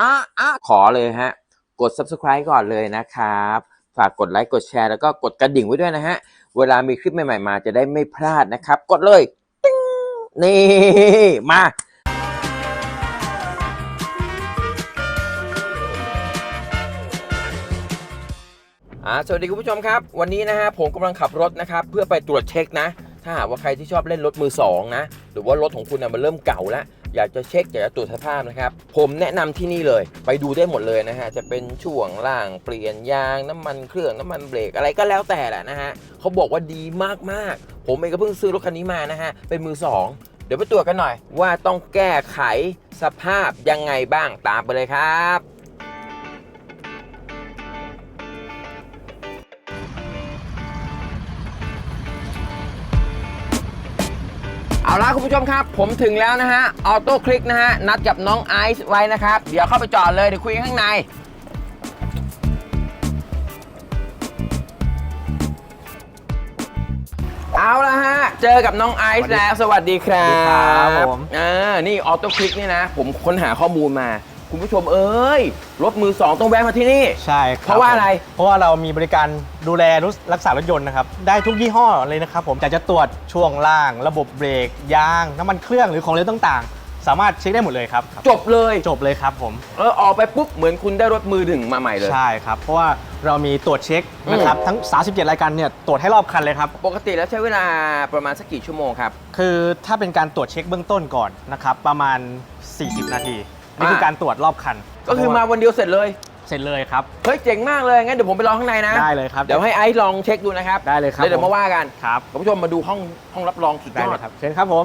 อะอะขอเลยฮะ กด subscribe ก่อนเลยนะครับ ฝากกดไลค์กดแชร์แล้วก็กดกระดิ่งไว้ด้วยนะฮะ เวลามีคลิปใหม่ๆมาจะได้ไม่พลาดนะครับ กดเลยติ๊งนี่มาอ่าสวัสดีคุณผู้ชมครับ วันนี้นะฮะผมกำลังขับรถนะครับ เพื่อไปตรวจเช็คนะ ถ้าหากว่าใครที่ชอบเล่นรถมือสองนะ หรือว่ารถของคุณนะมันเริ่มเก่าแล้ว อยากจะเช็คอยากจะตรวจสภาพนะครับ ผมแนะนำที่นี่เลย ไปดูได้หมดเลยนะฮะ จะเป็นช่วงล่างเปลี่ยนยางน้ำมันเครื่องน้ำมันเบรกอะไรก็แล้วแต่แหละนะฮะเขาบอกว่าดีมากๆ ผมเองก็เพิ่งซื้อรถคันนี้มานะฮะ เป็นมือสองเดี๋ยวไปตรวจกันหน่อย ว่าต้องแก้ไขสภาพยังไงบ้างตามไปเลยครับ เอาละคุณผู้ชมครับ ผมถึงแล้วนะฮะออโต้คลิกนะฮะ นัดกับน้องไอซ์ไว้นะครับ เดี๋ยวเข้าไปจอดเลย เดี๋ยวคุยกันข้างใน เอาละฮะ เจอกับน้องไอซ์แล้ว สวัสดีครับสวัสดีครับผม อ่านี่ออโต้คลิกนี่นะ ผมค้นหาข้อมูลมา คุณผู้ชมเอ้ยรถมือสองต้องแวะมาที่นี่ ใช่คบเพราะว่าอะไรผมเพราะว่าเรามีบริการดูแลรถรักษารถยนต์นะครับ ได้ทุกยี่ห้อเลยนะครับผมอยากจะตรวจช่วงล่าง ระบบเบรกยาง น้ำมันเครื่องหรือของเหลวต่างๆ สามารถเช็คได้หมดเลยครับจบเลย จบเลยครับผม เออออกไปปุ๊บเหมือนคุณได้รถมือถึงมาใหม่เลย ใช่ครับ เพราะว่าเรามีตรวจเช็คนะครับทั้ง 37 รายการเนี่ยตรวจให้รอบคันเลยครับ ปกติแล้วใช้เวลาประมาณสักกี่ชั่วโมงครับ คือถ้าเป็นการตรวจเช็คเบื้องต้นก่อนนะครับประมาณ 40 นาที นี่คือการตรวจรอบคันก็คือมาวันเดียวเสร็จเลย เสร็จเลยครับ เฮ้ยเจ๋งมากเลยงั้นเดี๋ยวผมไปรอข้างในนะได้เลยครับเดี๋ยวให้ไอซ์ลองเช็คดูนะครับได้เลยครับแล้วเดี๋ยวมาว่ากันครับคุณผู้ชมมาดูห้องห้องรับรองสุดได้ยอเลดยครับเชิญครับผม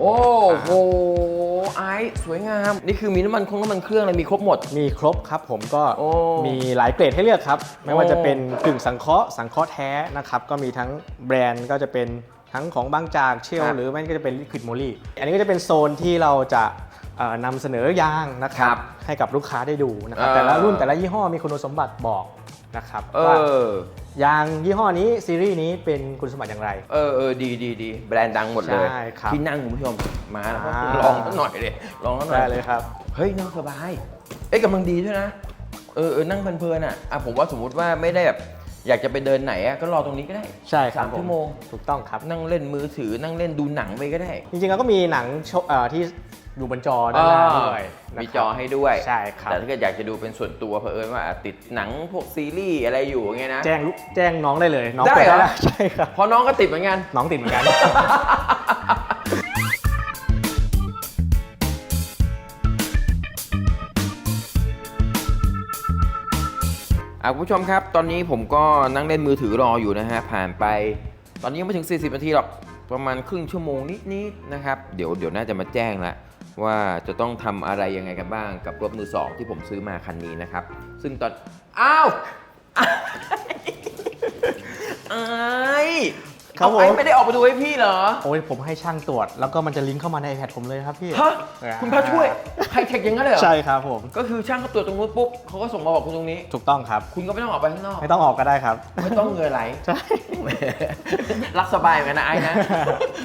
โอ้โหไอซ์สวยงาม นี่คือมีน้ำมันคงน้ำมันเครื่องอะไรมีครบหมด มีครบครับผมก็โอ้มีหลายเกรดให้เลือกครับ ไม่ว่าโอ้จะเป็นกึ่งสังเคราะห์สังเคราะห์แท้นะครับก็มีทั้งแบรนด์ก็จะเป็น ทั้งของบางจากเชลครับหรือไม่ก็จะเป็นลิควิดโมลี่อันนี้ก็จะเป็นโซนที่เราจะเอ่อนำเสนอยางนะคครัรับบให้กับลูกค้าได้ดูนะครับเออแต่ละรุ่นแต่ละยี่ห้อมีคุณสมบัติบอกนะครับเอว่าอยางยี่ห้อนี้ซีรีส์นี้เป็นคุณสมบัติอย่างไร เออเออดีดีดีแบรนด์ดังหมดเลยใช่ครับที่นั่งคุณผู้ชมมาแล้วอ่าลองสักหน่อยเลยลองสักหน่อยได้เลยครับ เฮ้ยนั่งสบาย เอ้ยกำลังดีด้วยนะ เออเออนั่งเพลินๆอะอะผมว่าสมมุติว่าไม่ได้แบบ อยากจะไปเดินไหนอะก็รอตรงนี้ก็ได้ใช่ครับสามชั่วโมง ถูกต้องครับ นั่งเล่นมือถือนั่งเล่นดูหนังไปก็ได้ จริงๆเราก็มีหนังโชว์เอ่อที่อยู่บนจอด้านหน้าด้วยนะครับมีจอให้ด้วย ใช่ครับแต่ถ้าเกิดอยากจะดูเป็นส่วนตัวเผอิญว่าติดหนังพวกซีรีส์อะไรอยู่อย่างเงี้ยนะ แจ้งลูกแจ้งน้องได้เลย น้องได้เปิดเหรอแล้วใช่ครับเพอน้องก็ติดเหมือนกัน น้องติดเหมือนกัน อะคุณผู้ชมครับ ตอนนี้ผมก็นั่งเล่นมือถือรออยู่นะฮะ ผ่านไป ตอนนี้ยังไม่ถึง 40 นาทีหรอก ประมาณครึ่งชั่วโมงนิดๆนะครับ เดี๋ยวเดี๋ยวน่าจะมาแจ้งแล้วว่าจะต้องทำอะไรยังไงกันบ้างกับรถมือสองที่ผมซื้อมาคันนี้นะครับ ซึ่งตอน อ้าว ไอ้ ครับผมเอาไอ้ไม่ได้ออกมาดูให้พี่เหรอโอ้ยผมให้ช่างตรวจ แล้วก็มันจะลิงก์เข้ามาใน iPad ผมเลยครับพี่ฮะคุณพระช่วยไฮเทคอย่างนั้นเลยเหรอใช่ครับผม ก็คือช่างเขาตรวจตรงนู้นปุ๊บเขาก็ส่งมาบอกคุณตรงนี้ ถูกต้องครับ คุณก็ไม่ต้องออกไปข้างนอก ไม่ต้องออกก็ได้ครับ ไม่ต้องเหงื่อไหลใช่ รักสบายเหมือนกันนะไอ้นะ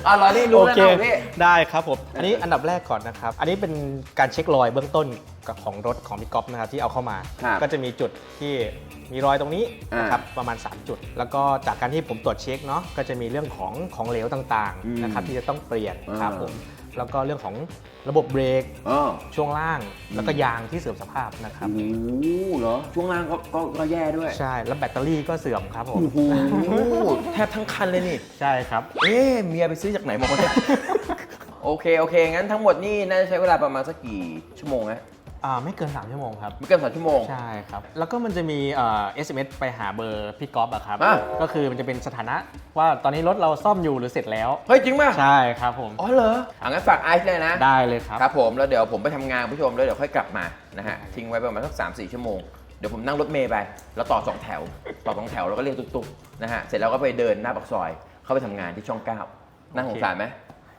อ๋อเหรอนี่รู้โอแล้วเคนะพี่ ได้ครับผม อันนี้อันดับแรกก่อนนะครับ อันนี้เป็นการเช็ครอยเบื้องต้น กับของรถของพี่ก๊อฟนะครับที่เอาเข้ามา ครับก็จะมีจุดที่มีรอยตรงนี้อ่านนะครับประมาณ 3 จุด แล้วก็จากการที่ผมตรวจเช็คเนาะก็จะมีเรื่องของของเหลวต่างอืมๆนะครับที่จะต้องเปลี่ยนครับอ่า ผมแล้วก็เรื่องของระบบเบรกอ๋อช่วงล่าง แล้วก็ยางที่เสื่อมสภาพนะครับ โอ้โหเหรอ ช่วงล่างก็ก็ก็แย่ด้วยใช่แล้วแบตเตอรี่ก็เสื่อมครับผมโอ้โหแทบทั้งคันเลยนี่ ใช่ครับ เอ๊ะเมียไปซื้อจากไหนมาวะเนี่ย โอเค โอเค งั้นทั้งหมดนี่น่าจะใช้เวลาประมาณสักกี่ชั่วโมงนะ อ่าไม่เกิน 3 ชั่วโมงครับ ไม่เกินสามชั่วโมง ใช่ครับ แล้วก็มันจะมีเอ่อ SMS ไปหาเบอร์พี่ก๊อฟอะครับ อะ ก็คือมันจะเป็นสถานะว่าตอนนี้รถเราซ่อมอยู่หรือเสร็จแล้ว เฮ้ยจริงป่ะใช่ครับผม อ๋อเหรออะงั้นฝากไอซ์เลยนะ ได้เลยครับ ครับผมแล้วเดี๋ยวผมไปทำงานคุณผู้ชมแล้วเดี๋ยวค่อยกลับมานะฮะทิ้งไว้ประมาณสักสามสี่ชั่วโมง เดี๋ยวผมนั่งรถเมย์ไป แล้วต่อสองแถว ต่อสองแถวแล้วก็เรียกตุ๊กๆนะฮะเสร็จแล้วก็ไปเดินหน้าปากซอย เข้าไปทำงานที่ช่องเก้านั่งสงสารไหม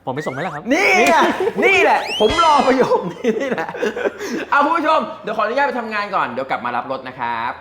ผมไปส่งไหมล่ะครับ นี่ไงนี่แหละ ผมรอประโยคนี้นี่แหละ เอาคุณผู้ชม เดี๋ยวขออนุญาตไปทำงานก่อน เดี๋ยวกลับมารับรถนะครับ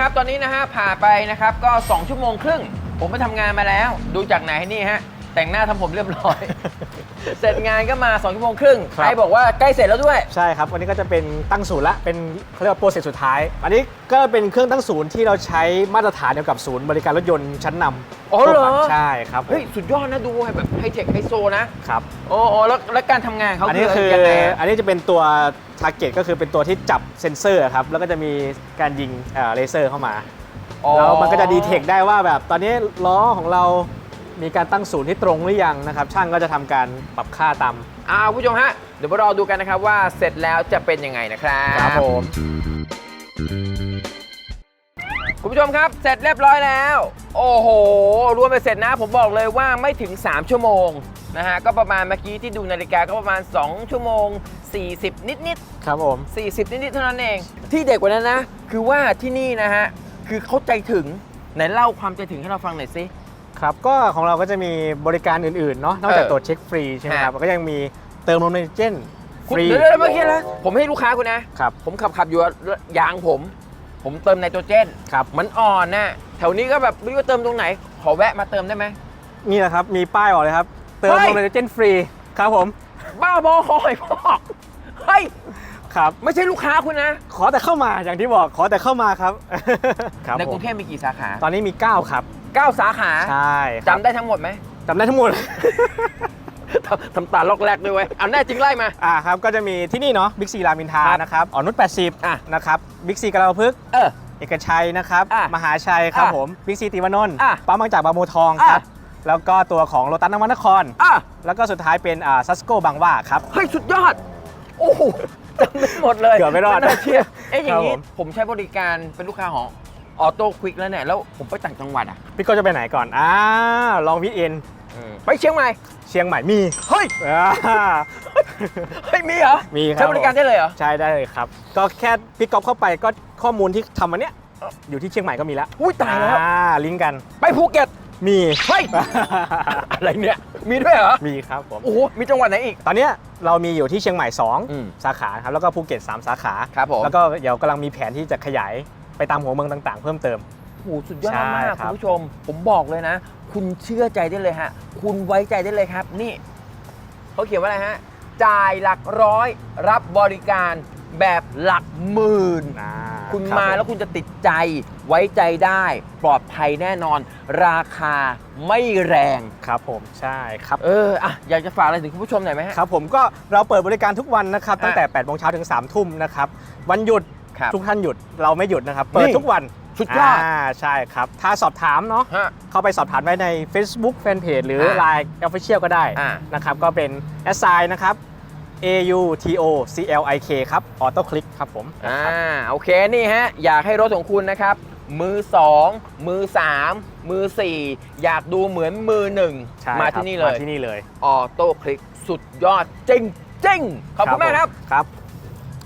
ครับตอนนี้นะฮะผ่านไปนะครับก็ 2 ชั่วโมงครึ่ง ผมไปทำงานมาแล้ว ดูจากไหนนี่ฮะ แต่งหน้าทำผมเรียบร้อย เสร็จงานก็มา2ชั่วโมงครึ่งครับใครบอกว่าใกล้เสร็จแล้วด้วย ใช่ครับวันนี้ก็จะเป็นตั้งศูนย์ละเป็นเขาเรียกว่าโปรเซสสุดท้าย อันนี้ก็เป็นเครื่องตั้งศูนย์ที่เราใช้มาตรฐานเดียวกับศูนย์บริการรถยนต์ชั้นนำอ๋อเหรอทั่วไปใช่ครับผมเฮ้ย สุดยอดนะดูแบบไฮเทคไฮโซนะ ครับ โอ้โอ้แล้วแล้วการทำงานเขาอันนี้คือยังไงอะ อันนี้จะเป็นตัว t a r g e t ก็คือเป็นตัวที่จับเซ็นเซอร์ครับแล้วก็จะมีการยิงเอ่อเลเซอร์เข้ามาอ๋อแล้วมันก็จะดีเทคได้ว่าแบบตอนนี้ล้อของเรา มีการตั้งศูนย์ที่ตรงหรือยังนะครับ ช่างก็จะทำการปรับค่าตามอ่าคุณผู้ชมฮะ เดี๋ยวมารอดูกันนะครับว่าเสร็จแล้วจะเป็นยังไงนะครับครับผมคุณผู้ชมครับ เสร็จเรียบร้อยแล้ว โอ้โห รวมไปเสร็จนะ ผมบอกเลยว่าไม่ถึง 3 ชั่วโมงนะฮะ ก็ประมาณเมื่อกี้ที่ดูนาฬิกาก็ประมาณ 2 ชั่วโมง 40 นิดครับผม ๆ40นิดๆเท่านั้นเอง ที่เด็กกว่านั้นนะ คือว่าที่นี่นะฮะ คือเขาใจถึง ไหนเล่าความใจถึงให้เราฟังหน่อยสิ ครับก็ของเราก็จะมีบริการอื่นๆเนาะนอกจากเออตรวจเช็คฟรีใช่ไหมคครัรับบแล้วก็ยังมีเติมลมไนโตรเจนฟคุณรีเดี๋ยวเดี๋ยวเมื่อกี้นะผมให้ลูกค้าคุณนะครับผมขับขับอยู่อะยางผม ผมเติมไนโตรเจนครับมันอ่อนน่ะแถวนี้ก็แบบไม่รู้ว่าเติมตรงไหน ขอแวะมาเติมได้ไหมนี่แหละครับมีป้ายออกเลยครับ เติมเฮ้ยลมไนโตรเจนฟรีครับผม บ้าบอคอยบอกเฮ้ยครับไม่ใช่ลูกค้าคุณนะ ขอแต่เข้ามาอย่างที่บอกขอแต่เข้ามาครับครับในกผรุมงเทพมีกี่สาขา ตอนนี้มี 9 ครับ 9 สาขาใช่ครับจำได้ทั้งหมดไหมจำได้ทั้งหมดทำทำตาลอกแรกด้วยเว้ยเอาแน่จริงไล่มา อ่าครับ ก็จะมีที่นี่เนาะบิ๊กซีรามอินทราครับนะครับอ่อนนุชอะ80นะครับบิ๊กซีกระเราพึกษ์เออ เอกชัยนะครับ อะมหาชัยครับอะผมบิ๊กซีติวานนท์อะปั๊มบางจากบางโมทองครับ อะ แล้วก็ตัวของโลตัสนวนคร อะ แล้วก็สุดท้ายเป็นอ่าซัสโกบางหว่าครับ เฮ้ย สุดยอด โอ้โหจำได้หมดเลยเกือบไม่รอดน่าเชื่อเอ๊ะอย่างนี้ ครับผม ผมใช้บริการเป็นลูกค้าของ ออโต้ควิกแล้วเนี่ย แล้วผมไปต่างจังหวัดอะพี่โก็จะไปไหนก่อนอ่าลองวิเอ็นไปเชียงใหม่ เชียงใหม่มีเฮ้ยอ่าเฮ้ยมีเหรอมีครับใช้บริการได้เลยเหรอ ใช่ได้เลยครับ ก็แค่พี่ก๊อฟเข้าไปก็ข้อมูลที่ทำวันเนี้ยอยู่ที่เชียงใหม่ก็มีแล้วอุ้ยตายแล้ว อ่าลิงก์กัน ไปภูเก็ต มีเฮ้ย อะไรเนี่ย มีด้วยเหรอ มีครับผม โอ้โห มีจังหวัดไหนอีก ตอนเนี้ยเรามีอยู่ที่เชียงใหม่ อืม2 สาขาครับ แล้วก็ภูเก็ต 3 สาขา ครับผม แล้วก็เดี๋ยวกำลังมีแผนที่จะขยาย ไปตามหัวเมืองต่างๆ เพิ่มเติม โอ้โหสุดยอดใช่มากครัคุณบผู้ชม ผมบอกเลยนะ คุณเชื่อใจได้เลยฮะ คุณไว้ใจได้เลยครับ นี่เขาเขียนว่าอะไรฮะ จ่ายหลักร้อย รับบริการแบบหลักหมื่น อ่าคุณรับมาแล้วคุณจะติดใจไว้ใจได้ ปลอดภัยแน่นอน ราคาไม่แรง ครับผมใช่ครับ เอออะอยากจะฝากอะไรถึงคุณผู้ชมหน่อยไหมฮะ ครับผมก็เราเปิดบริการทุกวันนะครับอะตั้งแต่8โมงเช้าถึง3ทุ่มนะครับ วันหยุด ครับ ทุกท่านหยุดเราไม่หยุดนะครับ เปิดนี่ทุกวันสุดยอดาใช่ครับ ถ้าสอบถามเนาะฮะเข้าไปสอบถามได้ใน Facebook Fanpage หรืออ่า Line Official ก็ได้อ่านะครับ ก็เป็น s i นะครับ A U T O C L I K ครับออโต้คลิกครับผมอ่าครับโอเคนี่ฮะ อยากให้รถของคุณนะครับ มือ 2 มือ 3 มือ 4 อยากดูเหมือนมือ1ใช่มาครับที่นี่เลยมาที่นี่เลยออโต้คลิกสุดยอดจริงจริงขอบคุณมากครับครับ